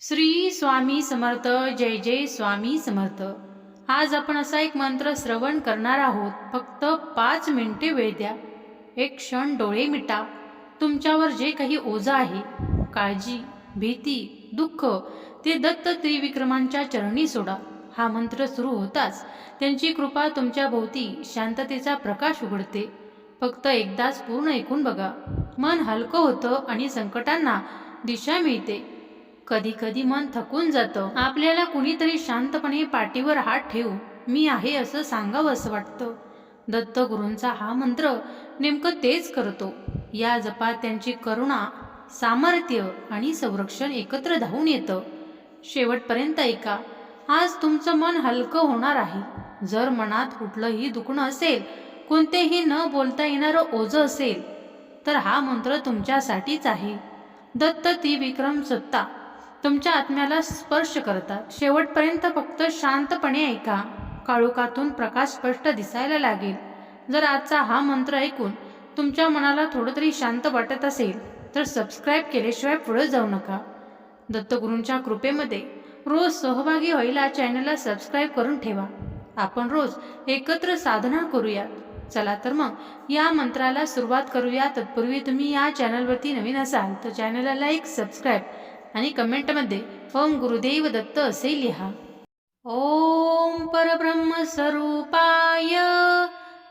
श्री स्वामी समर्थ जय जय स्वामी समर्थ. आज आपण असा एक मंत्र श्रवण करणार आहोत फक्त पाच मिनिटे वेळ द्या. एक क्षण डोळे मिटा. तुमच्यावर जे काही ओझं आहे काळजी भीती दुःख ते दत्त त्रिविक्रमांच्या चरणी सोडा. हा मंत्र सुरू होताच. त्यांची कृपा तुमच्या भोवती शांततेचा प्रकाश उघडते. फक्त एकदाच पूर्ण ऐकून बघा. मन हलकं होतं आणि संकटांना दिशा मिळते. कधी कधी मन थकून जातं. आपल्याला कुणीतरी शांतपणे पाठीवर हात ठेवू मी आहे असं सांगावं असं वाटतं. दत्तगुरूंचा हा मंत्र नेमकं तेच करतो. या जपात त्यांची करुणा सामर्थ्य आणि संरक्षण एकत्र धावून येतं. शेवटपर्यंत ऐका आज तुमचं मन हलकं होणार आहे. जर मनात कुठलंही दुखणं असेल कोणतेही न बोलता येणारं ओझं असेल तर हा मंत्र तुमच्यासाठीच आहे. दत्त ती विक्रम सत्ता. तुमच्या आत्म्याला स्पर्श करतात. शेवटपर्यंत फक्त शांतपणे ऐका. काळोखातून प्रकाश स्पष्ट दिसायला लागेल. जर आजचा हा मंत्र ऐकून तुमच्या मनाला थोडं तरी शांत वाटत असेल तर सबस्क्राईब केल्याशिवाय पुढे जाऊ नका. दत्तगुरूंच्या कृपेमध्ये रोज सहभागी व्हायला चॅनलला सबस्क्राईब करून ठेवा. आपण रोज एकत्र साधना करूयात. चला तर मग या मंत्राला सुरुवात करूया. तत्पूर्वी तुम्ही या चॅनलवरती नवीन असाल तर चॅनलला लाईक सबस्क्राईब आणि कमेंटमध्ये ओम गुरुदेव दत्त असे लिहा. ओम परब्रह्म स्वरूपाय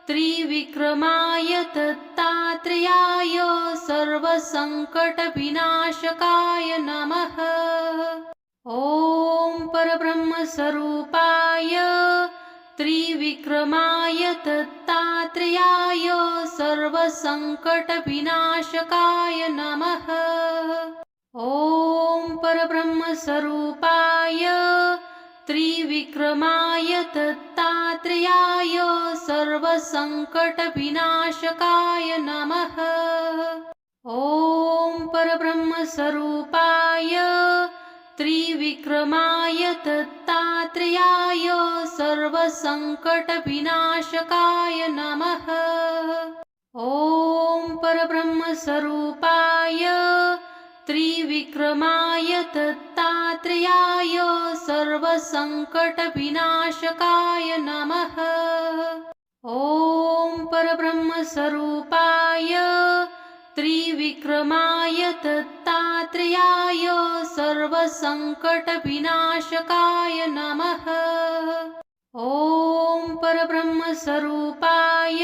त्रिविक्रमाय दत्तात्रेयाय सर्वसङ्कटविनाशकाय नमः. ॐ परब्रह्मस्वरूपाय त्रिविक्रमाय दत्तात्रेयाय सर्वसङ्कटविनाशकाय नमः. ॐ परब्रह्मस्वरूपाय त्रिविक्रमाय दत्तात्रेयाय सर्वसङ्कटविनाशकाय नमः। ॐ परब्रह्मस्वरूपाय त्रिविक्रमाय दत्तात्रेयाय सर्वसङ्कटविनाशकाय नमः। ॐ परब्रह्मस्वरूपाय त्रिविक्रमाय दत्तात्रेयाय सर्वसङ्कटविनाशकाय नमः। ॐ परब्रह्मस्वरूपाय त्रिविक्रमाय दत्तात्रेयाय सर्वसङ्कटविनाशकाय नमः। ॐ परब्रह्मस्वरूपाय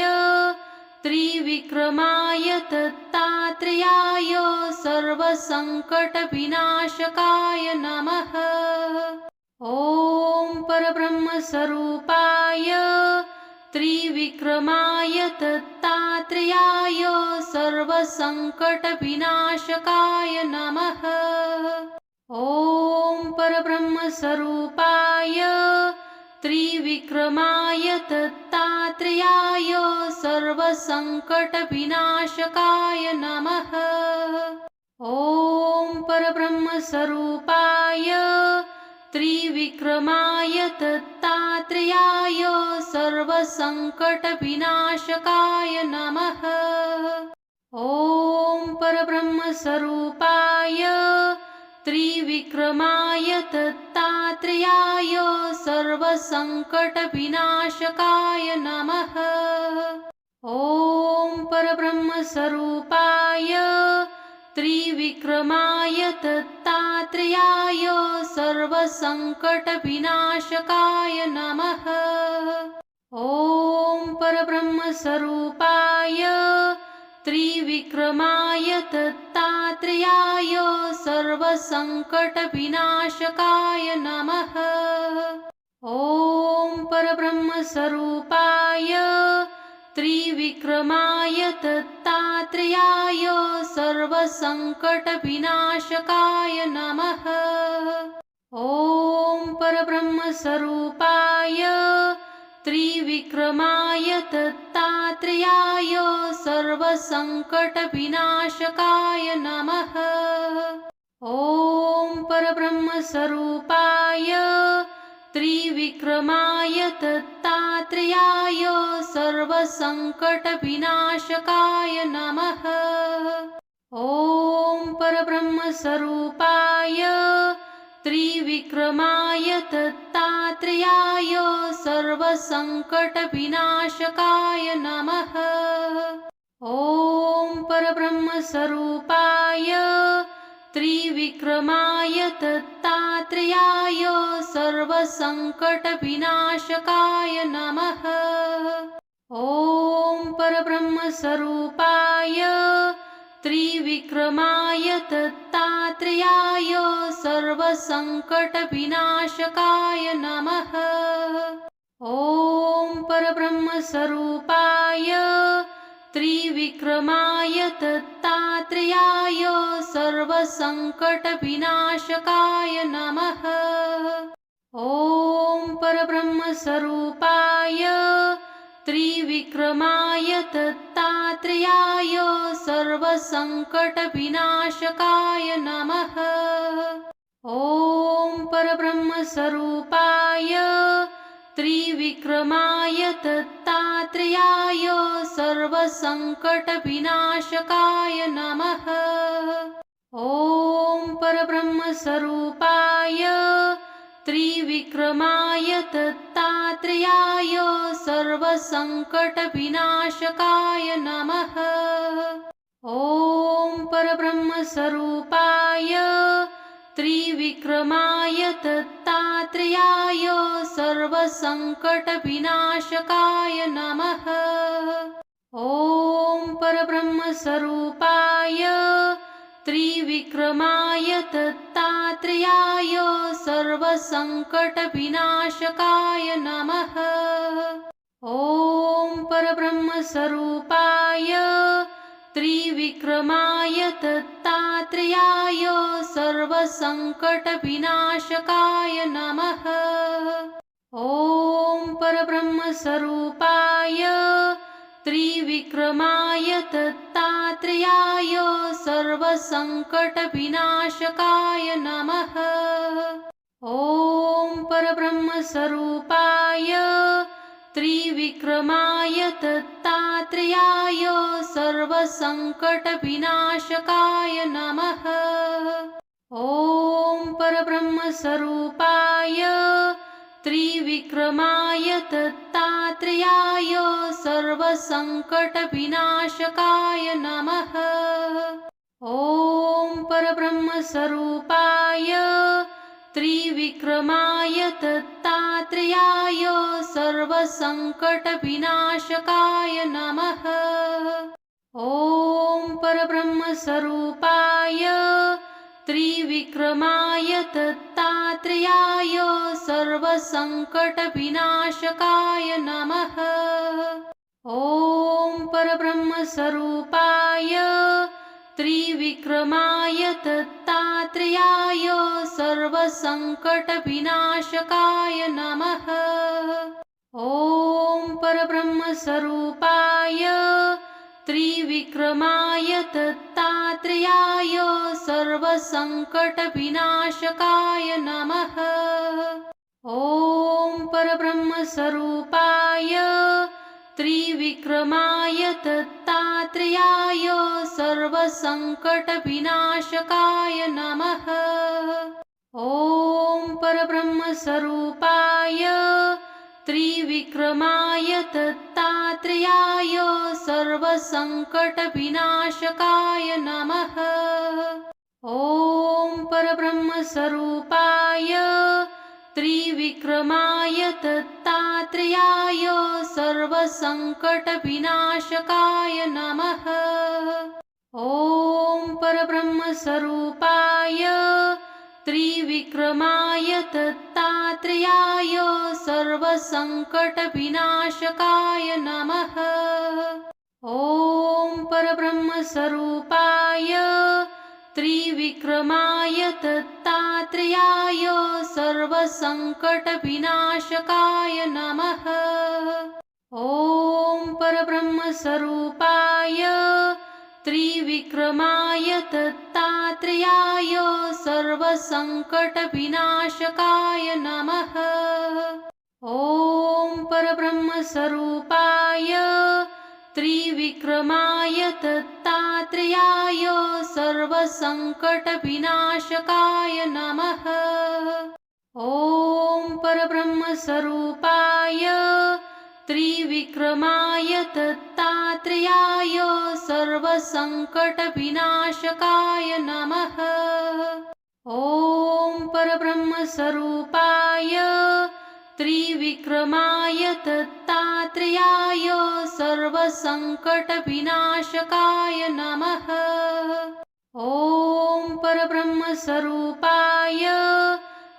त्रिविक्रमाय दत्तात्रेयाय सर्वसङ्कटविनाशकाय नमः। ॐ परब्रह्मस्वरूपाय त्रिविक्रमाय दत्तात्रेयाय सर्वसङ्कटविनाशकाय नमः। ॐ परब्रह्मस्वरूपाय त्रिविक्रमाय दत्तात्रेयाय सर्वसङ्कटविनाशकाय नमः। ॐ परब्रह्मस्वरूपाय त्रिविक्रमाय दत्तात्रेयाय सर्वसङ्कटविनाशकाय नमः। ॐ परब्रह्मस्वरूपाय त्रिविक्रमाय दत्तात्रेयाय सर्वसङ्कटविनाशकाय नमः। ॐ परब्रह्मस्वरूपाय त्रिविक्रमाय दत्तात्रेयाय सर्वसङ्कटविनाशकाय नमः। ॐ परब्रह्मस्वरूपाय त्रिविक्रमाय दत्तात्रेयाय सर्वसङ्कटविनाशकाय नमः। ॐ परब्रह्मस्वरूपाय त्रिविक्रमाय दत्तात्रेयाय सर्वसङ्कटविनाशकाय नमः। ॐ परब्रह्मस्वरूपाय त्रिविक्रमाय दत्तात्रेयाय सर्वसङ्कटविनाशकाय नमः। ॐ परब्रह्मस्वरूपाय त्रिविक्रमाय दत्तात्रेयाय सर्वसङ्कटविनाशकाय नमः। ॐ परब्रह्मस्वरूपाय त्रिविक्रमाय दत्तात्रेयाय सर्वसङ्कटविनाशकाय नमः। ॐ परब्रह्मस्वरूपाय त्रिविक्रमाय दत्तात्रेयाय सर्वसङ्कटविनाशकाय नमः। ॐ परब्रह्मस्वरूपाय त्रिविक्रमाय दत्तात्रेयाय सर्वसङ्कटविनाशकाय नमः। ॐ परब्रह्मस्वरूपाय त्रिविक्रमाय दत्तात्रेयाय सर्वसङ्कटविनाशकाय नमः। ॐ परब्रह्मस्वरूपाय त्रिविक्रमाय दत्तात्रेयाय सर्वसङ्कटविनाशकाय नमः। ॐ परब्रह्मस्वरूपाय त्रिविक्रमाय दत्तात्रेयाय सर्वसङ्कटविनाशकाय नमः। ॐ परब्रह्मस्वरूपाय त्रिविक्रमाय दत्तात्रेयाय सर्वसङ्कटविनाशकाय नमः। ॐ परब्रह्मस्वरूपाय त्रिविक्रमाय दत्तात्रेयाय सर्वसङ्कटविनाशकाय नमः। ॐ परब्रह्मस्वरूपाय त्रिविक्रमाय दत्तात्रेयाय सर्वसङ्कटविनाशकाय नमः। ॐ परब्रह्मस्वरूपाय त्रिविक्रमाय दत्तात्रेयाय सर्वसङ्कटविनाशकाय नमः। ॐ परब्रह्मस्वरूपाय त्रिविक्रमाय दत्तात्रेयाय सर्वसङ्कटविनाशकाय नमः। ॐ परब्रह्मस्वरूपाय त्रिविक्रमाय दत्तात्रेयाय सर्वसङ्कटविनाशकाय नमः। ॐ परब्रह्मस्वरूपाय त्रिविक्रमाय दत्तात्रेयाय सर्वसङ्कटविनाशकाय नमः। ॐ परब्रह्मस्वरूपाय त्रिविक्रमाय दत्तात्रेयाय सर्वसङ्कटविनाशकाय नमः। ॐ परब्रह्मस्वरूपाय त्रिविक्रमाय दत्तात्रेयाय सर्वसङ्कटविनाशकाय नमः। ॐ परब्रह्मस्वरूपाय त्रिविक्रमाय दत्तात्रेयाय सर्वसङ्कटविनाशकाय नमः। ॐ परब्रह्मस्वरूपाय त्रिविक्रमाय दत्तात्रेयाय सर्वसङ्कटविनाशकाय नमः। ॐ परब्रह्मस्वरूपाय त्रिविक्रमाय दत्तात्रेयाय सर्वसङ्कटविनाशकाय नमः। ॐ परब्रह्मस्वरूपाय त्रिविक्रमाय दत्तात्रेयाय सर्वसङ्कटविनाशकाय नमः। ॐ परब्रह्मस्वरूपाय त्रिविक्रमाय दत्तात्रेयाय सर्वसङ्कटविनाशकाय नमः। ॐ परब्रह्मस्वरूपाय त्रिविक्रमाय दत्तात्रेयाय सर्वसङ्कटविनाशकाय नमः। ॐ परब्रह्मस्वरूपाय त्रिविक्रमाय दत्तात्रेयाय सर्वसङ्कटविनाशकाय नमः। ॐ परब्रह्मस्वरूपाय त्रिविक्रमाय दत्तात्रेयाय सर्वसङ्कटविनाशकाय नमः। ॐ परब्रह्मस्वरूपाय त्रिविक्रमाय दत्तात्रेयाय सर्वसङ्कटविनाशकाय नमः। ॐ परब्रह्मस्वरूपाय त्रिविक्रमाय दत्तात्रेयाय सर्वसङ्कटविनाशकाय नमः। ॐ परब्रह्मस्वरूपाय त्रिविक्रमाय दत्तात्रेयाय सर्वसङ्कटविनाशकाय नमः। ॐ परब्रह्मस्वरूपाय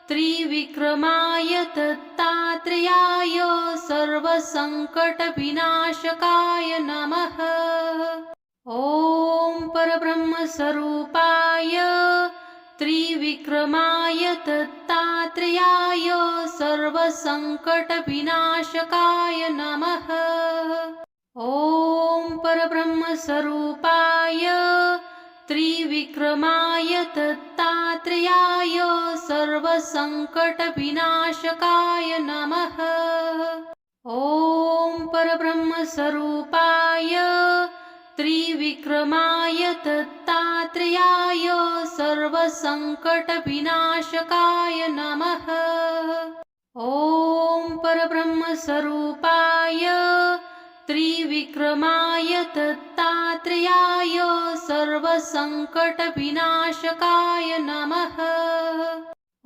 त्रिविक्रमाय दत्तात्रेयाय सर्वसङ्कटविनाशकाय नमः। ॐ परब्रह्मस्वरूपाय त्रिविक्रमाय दत्तात्रेयाय सर्वसङ्कटविनाशकाय नमः। ॐ परब्रह्मस्वरूपाय त्रिविक्रमाय दत्तात्रेयाय सर्वसङ्कटविनाशकाय नमः। ॐ परब्रह्मस्वरूपाय त्रिविक्रमाय दत्तात्रेयाय सर्वसङ्कटविनाशकाय नमः। ॐ परब्रह्मस्वरूपाय त्रिविक्रमाय दत्तात्रेयाय सर्वसङ्कटविनाशकाय नमः।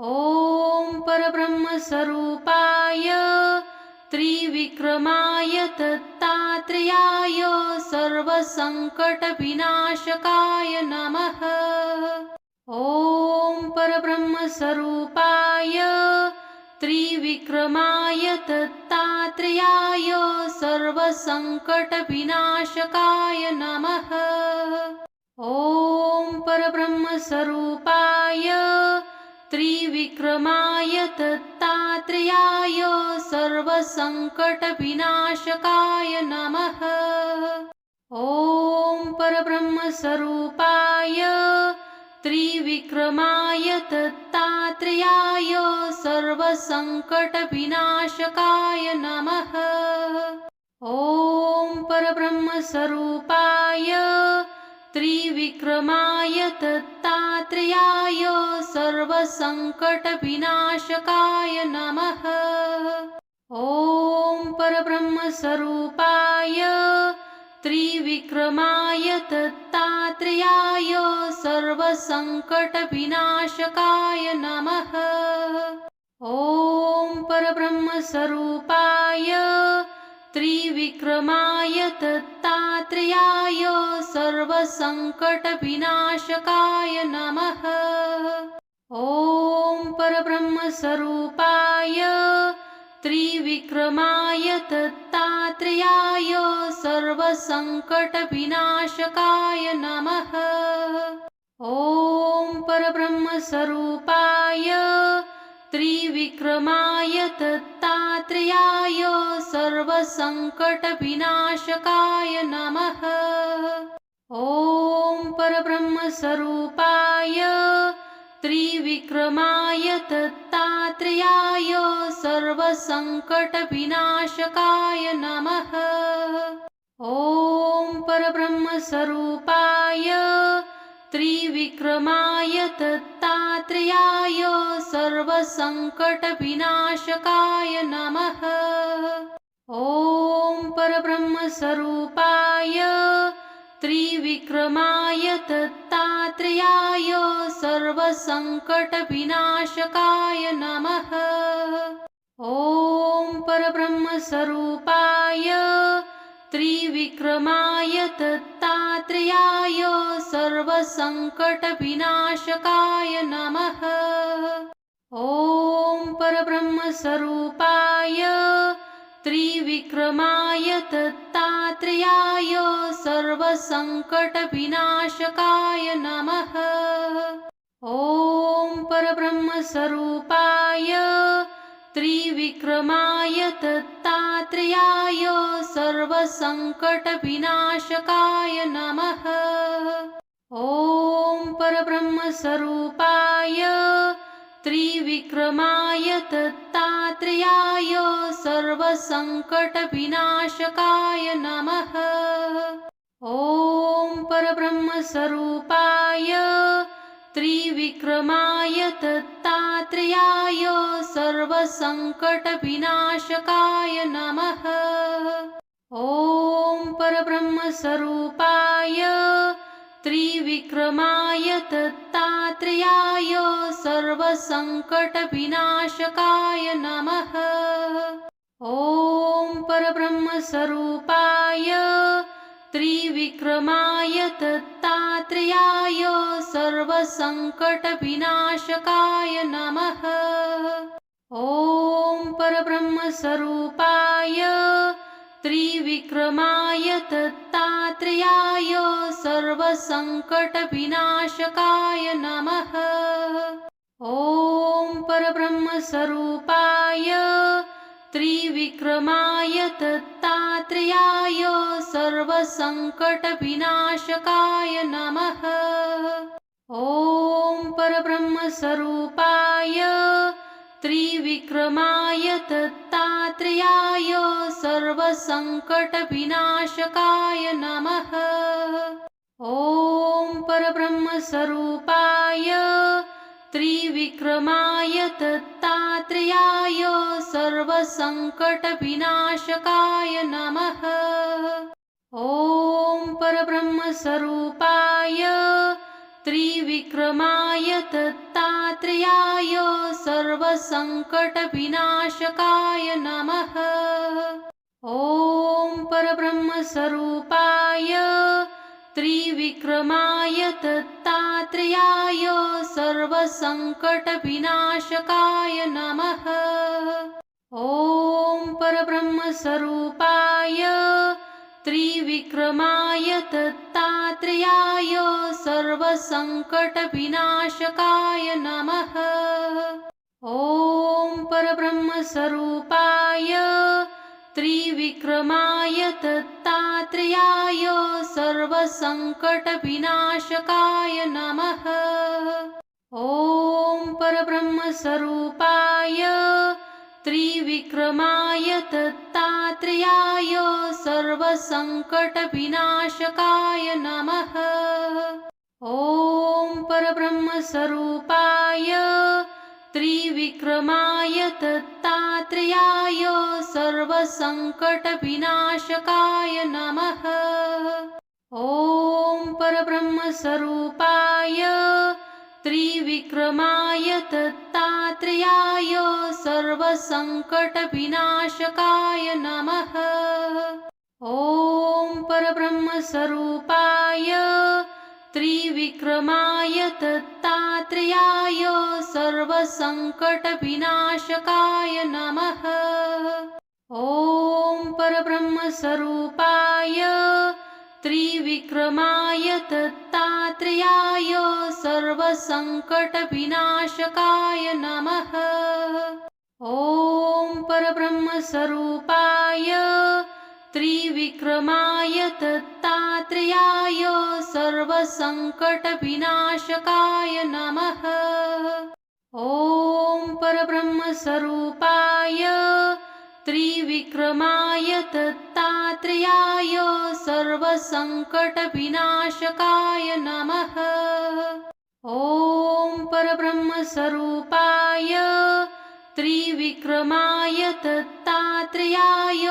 ॐ परब्रह्मस्वरूपाय त्रिविक्रमाय दत्तात्रेयाय सर्वसङ्कटविनाशकाय नमः। ॐ परब्रह्मस्वरूपाय त्रिविक्रमाय दत्तात्रेयाय सर्वसङ्कटविनाशकाय नमः। ॐ परब्रह्मस्वरूपाय त्रिविक्रमाय दत्तात्रेयाय सर्वसङ्कटविनाशकाय नमः। ॐ परब्रह्मस्वरूपाय त्रिविक्रमाय दत्तात्रेयाय सर्वसङ्कटविनाशकाय नमः। ॐ परब्रह्मस्वरूपाय त्रिविक्रमाय दत्तात्रेयाय सर्वसङ्कटविनाशकाय नमः। ॐ परब्रह्मस्वरूपाय त्रिविक्रमाय दत्तात्रेयाय सर्वसङ्कटविनाशकाय नमः। ॐ परब्रह्मस्वरूपाय त्रिविक्रमाय दत्तात्रेयाय सर्वसङ्कटविनाशकाय नमः। ॐ परब्रह्मस्वरूपाय त्रिविक्रमाय दत्तात्रेयाय सर्वसङ्कटविनाशकाय नमः। ॐ परब्रह्मस्वरूपाय त्रिविक्रमाय दत्तात्रेयाय सर्वसङ्कटविनाशकाय नमः। ॐ परब्रह्मस्वरूपाय त्रिविक्रमाय दत्तात्रेयाय सर्वसङ्कटविनाशकाय नमः। ॐ परब्रह्मस्वरूपाय त्रिविक्रमाय दत्तात्रेयाय सर्वसङ्कटविनाशकाय नमः। ॐ परब्रह्मस्वरूपाय त्रिविक्रमाय दत्तात्रेयाय सर्वसङ्कटविनाशकाय नमः। ॐ परब्रह्मस्वरूपाय त्रिविक्रमाय दत्तात्रेयाय सर्वसङ्कटविनाशकाय नमः। ॐ परब्रह्मस्वरूपाय त्रिविक्रमाय दत्तात्रेयाय सर्वसङ्कटविनाशकाय नमः। ॐ परब्रह्मस्वरूपाय त्रिविक्रमाय दत्तात्रेयाय सर्वसङ्कटविनाशकाय नमः। ॐ परब्रह्मस्वरूपाय त्रिविक्रमाय दत्तात्रेयाय सर्वसङ्कटविनाशकाय नमः। ॐ परब्रह्मस्वरूपाय त्रिविक्रमाय दत्तात्रेयाय सर्वसङ्कटविनाशकाय नमः। ॐ परब्रह्मस्वरूपाय त्रिविक्रमाय दत्तात्रेयाय सर्वसङ्कटविनाशकाय नमः। ॐ परब्रह्मस्वरूपाय त्रिविक्रमाय दत्तात्रेयाय सर्वसङ्कटविनाशकाय नमः। ॐ परब्रह्मस्वरूपाय त्रिविक्रमाय दत्तात्रेयाय सर्वसङ्कटविनाशकाय नमः। ॐ परब्रह्मस्वरूपाय त्रिविक्रमाय दत्तात्रेयाय सर्वसङ्कटविनाशकाय नमः। ॐ परब्रह्मस्वरूपाय त्रिविक्रमाय दत्तात्रेयाय सर्वसङ्कटविनाशकाय नमः। ॐ परब्रह्मस्वरूपाय त्रिविक्रमाय दत्तात्रेयाय सर्वसङ्कटविनाशकाय नमः। ॐ परब्रह्मस्वरूपाय त्रिविक्रमाय दत्तात्रेयाय सर्वसङ्कटविनाशकाय नमः। ॐ परब्रह्मस्वरूपाय त्रिविक्रमाय दत्तात्रेयाय सर्वसङ्कटविनाशकाय नमः। ॐ परब्रह्मस्वरूपाय त्रिविक्रमाय दत्तात्रेयाय सर्वसङ्कटविनाशकाय नमः। ॐ परब्रह्मस्वरूपाय त्रिविक्रमाय दत्तात्रेयाय सर्वसङ्कटविनाशकाय नमः। ॐ परब्रह्मस्वरूपाय त्रिविक्रमाय दत्तात्रेयाय सर्वसङ्कटविनाशकाय नमः। ॐ परब्रह्मस्वरूपाय त्रिविक्रमाय दत्तात्रेयाय सर्वसङ्कटविनाशकाय नमः। ॐ परब्रह्मस्वरूपाय त्रिविक्रमाय दत्तात्रेयाय सर्वसङ्कटविनाशकाय नमः। ॐ परब्रह्मस्वरूपाय त्रिविक्रमाय दत्तात्रेयाय सर्वसङ्कटविनाशकाय नमः। ॐ परब्रह्मस्वरूपाय त्रिविक्रमाय दत्तात्रेयाय सर्वसङ्कटविनाशकाय नमः। ॐ परब्रह्मस्वरूपाय त्रिविक्रमाय दत्तात्रेयाय सर्वसङ्कटविनाशकाय नमः। ॐ परब्रह्मस्वरूपाय त्रिविक्रमाय दत्तात्रेयाय सर्वसङ्कटविनाशकाय नमः। ॐ परब्रह्मस्वरूपाय त्रिविक्रमाय दत्तात्रेयाय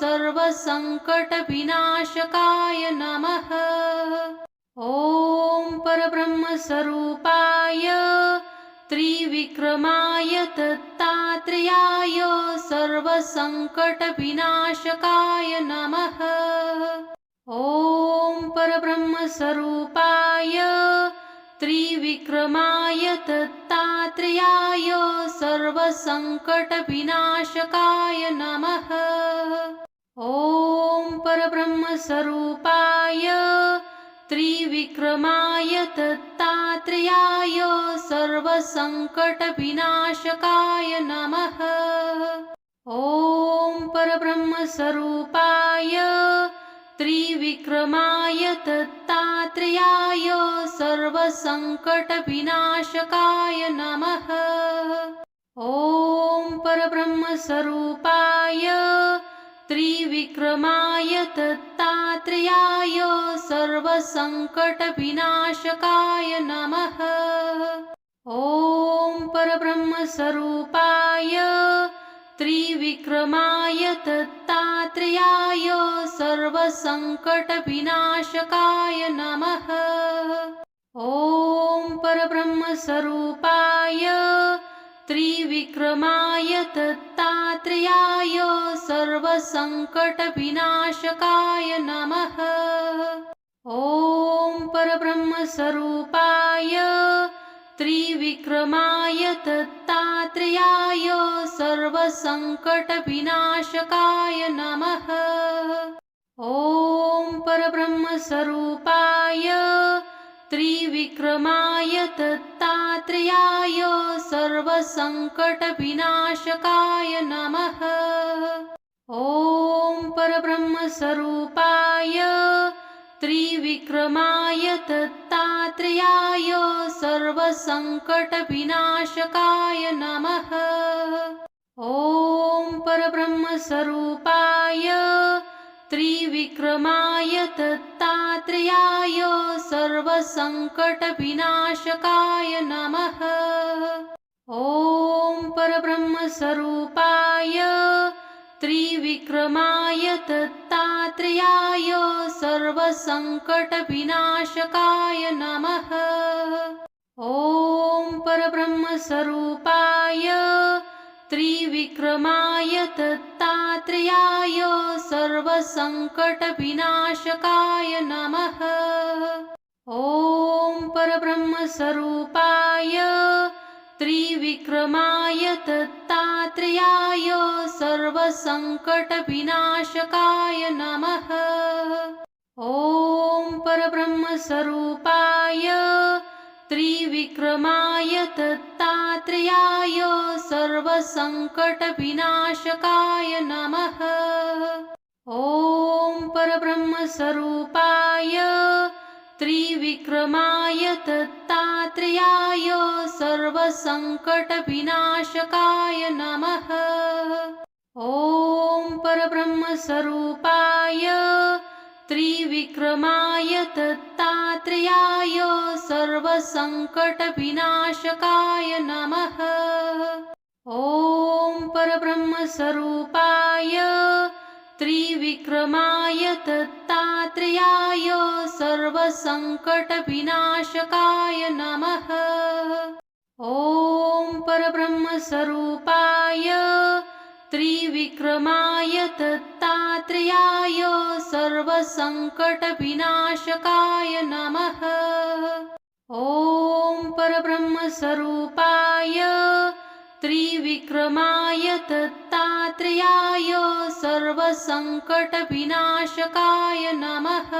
सर्वसङ्कटविनाशकाय नमः। ॐ परब्रह्मस्वरूपाय त्रिविक्रमाय दत्तात्रेयाय सर्वसङ्कटविनाशकाय नमः। ॐ परब्रह्मस्वरूपाय त्रिविक्रमाय दत्तात्रेयाय सर्वसङ्कटविनाशकाय नमः। ॐ परब्रह्मस्वरूपाय त्रिविक्रमाय दत्तात्रेयाय सर्वसङ्कटविनाशकाय नमः। ॐ परब्रह्मस्वरूपाय त्रिविक्रमाय दत्तात्रेयाय सर्वसङ्कटविनाशकाय नमः। ॐ परब्रह्मस्वरूपाय त्रिविक्रमाय दत्तात्रेयाय सर्वसङ्कटविनाशकाय नमः। ॐ परब्रह्मस्वरूपाय त्रिविक्रमाय दत्तात्रेयाय सर्वसङ्कटविनाशकाय नमः। ॐ परब्रह्मस्वरूपाय त्रिविक्रमाय दत्तात्रेयाय सर्वसङ्कटविनाशकाय नमः। ॐ परब्रह्मस्वरूपाय त्रिविक्रमाय दत्तात्रेयाय सर्वसङ्कटविनाशकाय नमः। ॐ परब्रह्मस्वरूपाय त्रिविक्रमाय दत्तात्रेयाय सर्वसङ्कटविनाशकाय नमः। ॐ परब्रह्मस्वरूपाय त्रिविक्रमाय दत्तात्रेयाय सर्वसङ्कटविनाशकाय नमः। ॐ परब्रह्मस्वरूपाय त्रिविक्रमाय दत्तात्रेयाय सर्वसङ्कटविनाशकाय नमः। ॐ परब्रह्मस्वरूपाय त्रिविक्रमाय दत्तात्रेयाय सर्वसङ्कटविनाशकाय नमः। ॐ परब्रह्मस्वरूपाय त्रिविक्रमाय दत्तात्रेयाय सर्वसङ्कटविनाशकाय नमः। ॐ परब्रह्मस्वरूपाय त्रिविक्रमाय दत्तात्रेयाय सर्वसङ्कटविनाशकाय नमः। ॐ परब्रह्मस्वरूपाय त्रिविक्रमाय दत्तात्रेयाय सर्वसङ्कटविनाशकाय नमः। ॐ परब्रह्मस्वरूपाय त्रिविक्रमाय दत्तात्रेयाय सर्वसङ्कटविनाशकाय नमः। ॐ परब्रह्मस्वरूपाय त्रिविक्रमाय दत्तात्रेयाय सर्वसङ्कटविनाशकाय नमः। ॐ परब्रह्मस्वरूपाय त्रिविक्रमाय दत्तात्रेयाय सर्वसङ्कटविनाशकाय नमः। ॐ परब्रह्मस्वरूपाय त्रिविक्रमाय दत्तात्रेयाय सर्वसङ्कटविनाशकाय नमः। ॐ परब्रह्मस्वरूपाय त्रिविक्रमाय दत्तात्रेयाय सर्वसङ्कटविनाशकाय नमः।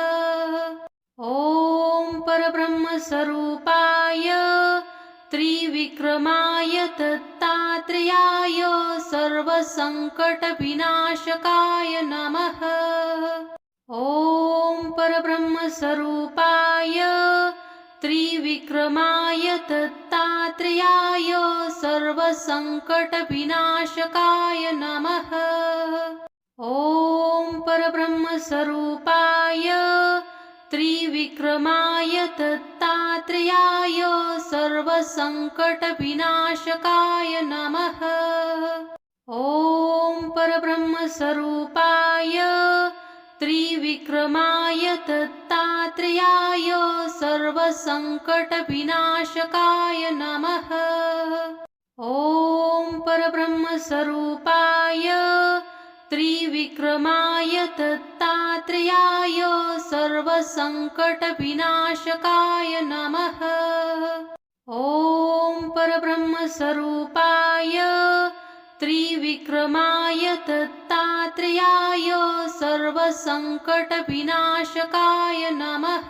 ॐ परब्रह्मस्वरूपाय त्रिविक्रमाय दत्तात्रेयाय सर्वसङ्कटविनाशकाय नमः। ॐ परब्रह्मस्वरूपाय त्रिविक्रमाय दत्तात्रेयाय सर्वसङ्कटविनाशकाय नमः। ॐ परब्रह्मस्वरूपाय त्रिविक्रमाय दत्तात्रेयाय सर्वसङ्कटविनाशकाय नमः। ॐ परब्रह्मस्वरूपाय त्रिविक्रमाय दत्तात्रेयाय सर्वसङ्कटविनाशकाय नमः। ॐ परब्रह्मस्वरूपाय त्रिविक्रमाय दत्तात्रेयाय सर्वसङ्कटविनाशकाय नमः। ॐ परब्रह्मस्वरूपाय त्रिविक्रमाय दत्तात्रेयाय सर्वसङ्कटविनाशकाय नमः